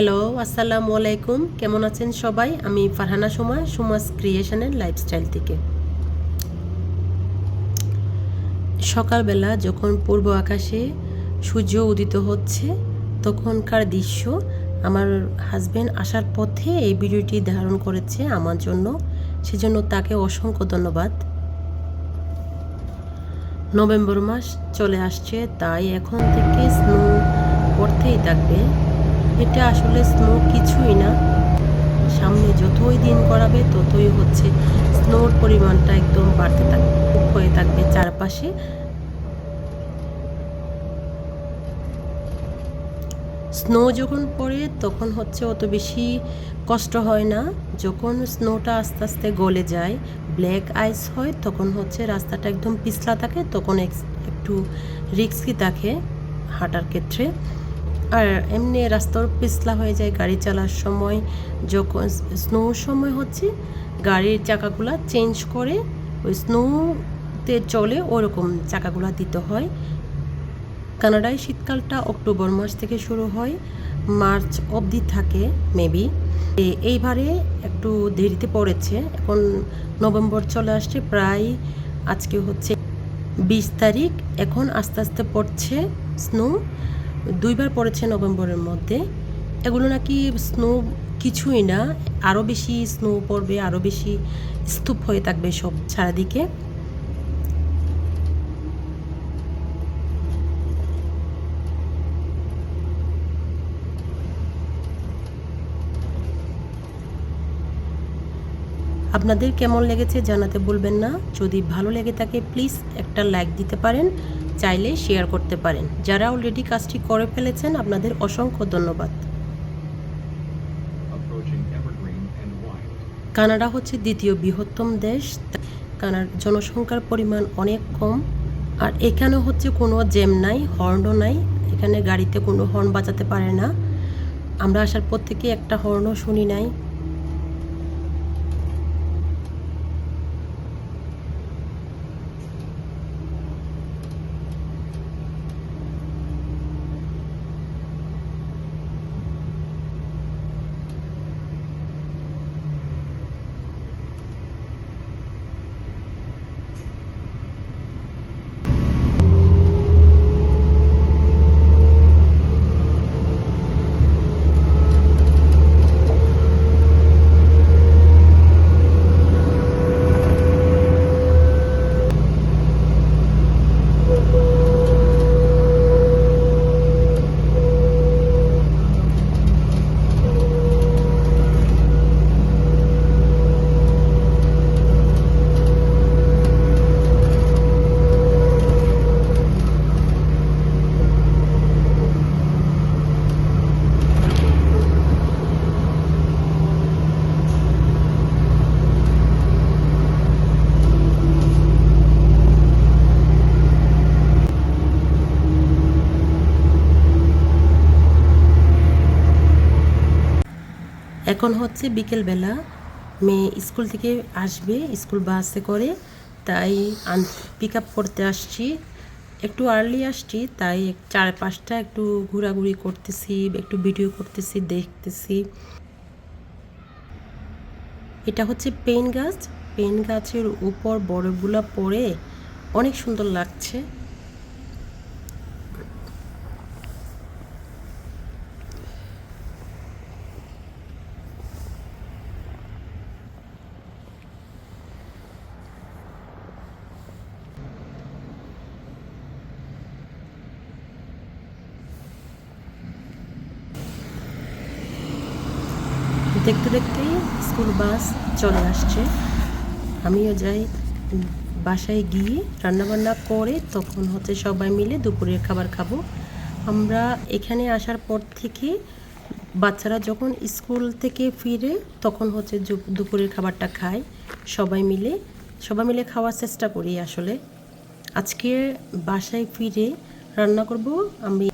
Hello, আসসালামু আলাইকুম। কেমন আছেন সবাই? আমি ফারহানা সুমা, সুমাস ক্রিয়েশনের লাইফস্টাইল থেকে। সকালবেলা যখন পূর্ব আকাশে সূর্য উদিত হচ্ছে, তখনকার দৃশ্য আমার হাজবেন্ড আসার পথে এই ভিডিওটি ধারণ করেছে আমার জন্য। সেজন্য তাকে অসংখ্য ধন্যবাদ। নভেম্বর মাস চলে আসছে, তাই এখন থেকে স্নো পড়তেই থাকবে। এটা আসলে স্নো কিছুই না। সামনে যতই দিন করাবে ততই হচ্ছে স্নোর পরিমাণটা একদম বাড়তে থাকবে হয়ে থাকবে চারপাশে। স্নো যখন পড়ে, তখন হচ্ছে অত বেশি কষ্ট হয় না। যখন স্নোটা আস্তে আস্তে গলে যায় ব্ল্যাক আইস হয়, তখন হচ্ছে রাস্তাটা একদম পিছলা থাকে, তখন একটু রিস্কি থাকে হাঁটার ক্ষেত্রে। আর এমনি রাস্তার পিছলা হয়ে যায় গাড়ি চালার সময়, যখন স্নোর সময় হচ্ছে, গাড়ির চাকাগুলা চেঞ্জ করে ওই স্নোতে চলে ওরকম চাকাগুলা দিতে হয়। কানাডায় শীতকালটা অক্টোবর মাস থেকে শুরু হয়, মার্চ অবধি থাকে মেবি এইবারে একটু দেরিতে পড়েছে, এখন নভেম্বর চলে আসছে, প্রায় আজকে হচ্ছে বিশ তারিখ, এখন আস্তে আস্তে পড়ছে স্নো দুইবার পড়েছে নভেম্বরের মধ্যে। এগুলো নাকি স্নো, কিছুই না। আরও বেশি স্নো পড়বে আরও বেশি স্তূপ হয়ে থাকবে সব চারিদিকে। আপনাদের কেমন লেগেছে জানাতে বলবেন না। যদি ভালো লেগে থাকে প্লিজ একটা লাইক দিতে পারেন চাইলে শেয়ার করতে পারেন। যারা অলরেডি কাজটি করে ফেলেছেন আপনাদের অসংখ্য ধন্যবাদ. কানাডা হচ্ছে দ্বিতীয় বৃহত্তম দেশ। কানাডার জনসংখ্যার পরিমাণ অনেক কম। আর এখানে হচ্ছে কোনো জেম নাই হর্নও নাই। এখানে গাড়িতে কোনো হর্ন বাজাতে পারে না। আমরা আসার পর থেকে একটা হর্নও শুনি নাই। এখন হচ্ছে বিকেলবেলা মেয়ে স্কুল থেকে আসবে, স্কুল বাসে করে। তাই পিক আপ করতে আসছি। একটু আর্লি আসছি, তাই চার পাঁচটা একটু ঘোরাঘুরি করতেছি, একটু ভিডিও করতেছি, দেখতেছি। এটা হচ্ছে পেন গাছ। পেন গাছের উপর বরফগুলো পড়ে অনেক সুন্দর লাগছে। দেখতে দেখতেই স্কুল বাস চলে আসছে। আমিও যাই, বাসায় গিয়ে রান্নাবান্না করে তখন হচ্ছে সবাই মিলে দুপুরের খাবার খাব। আমরা এখানে আসার পর থেকে বাচ্চারা যখন স্কুল থেকে ফিরে তখন হচ্ছে দুপুরের খাবারটা খায়। সবাই মিলে সবাই মিলে খাওয়ার চেষ্টা করি আসলে। আজকে বাসায় ফিরে রান্না করব, আমি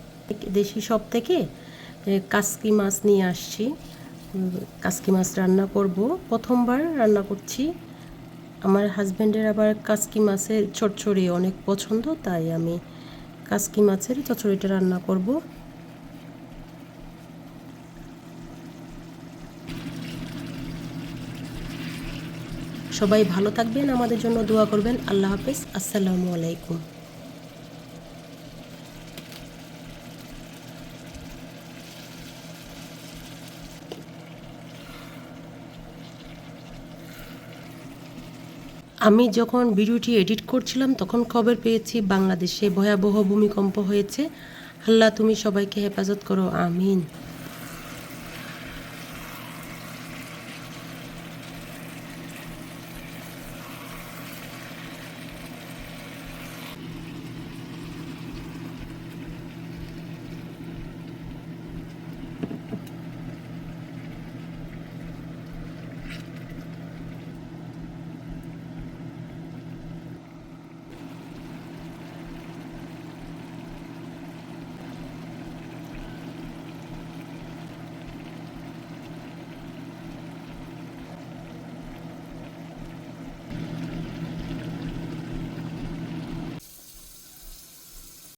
দেশি সব থেকে কাসকি মাছ নিয়ে আসছি। কাসকি মাছ রান্না করব। প্রথমবার রান্না করছি। আমার হাজব্যান্ডের আবার কাসকি মাছের চটচড়ি অনেক পছন্দ, তাই আমি কাসকি মাছের চচড়িটা রান্না করব। সবাই ভালো থাকবেন, আমাদের জন্য দোয়া করবেন। আল্লাহ হাফেজ। আসসালামু আলাইকুম। আমি যখন ভিডিওটি এডিট করছিলাম, তখন খবর পেয়েছি বাংলাদেশে ভয়াবহ ভূমিকম্প হয়েছে। আল্লাহ তুমি সবাইকে হেফাজত করো, আমিন।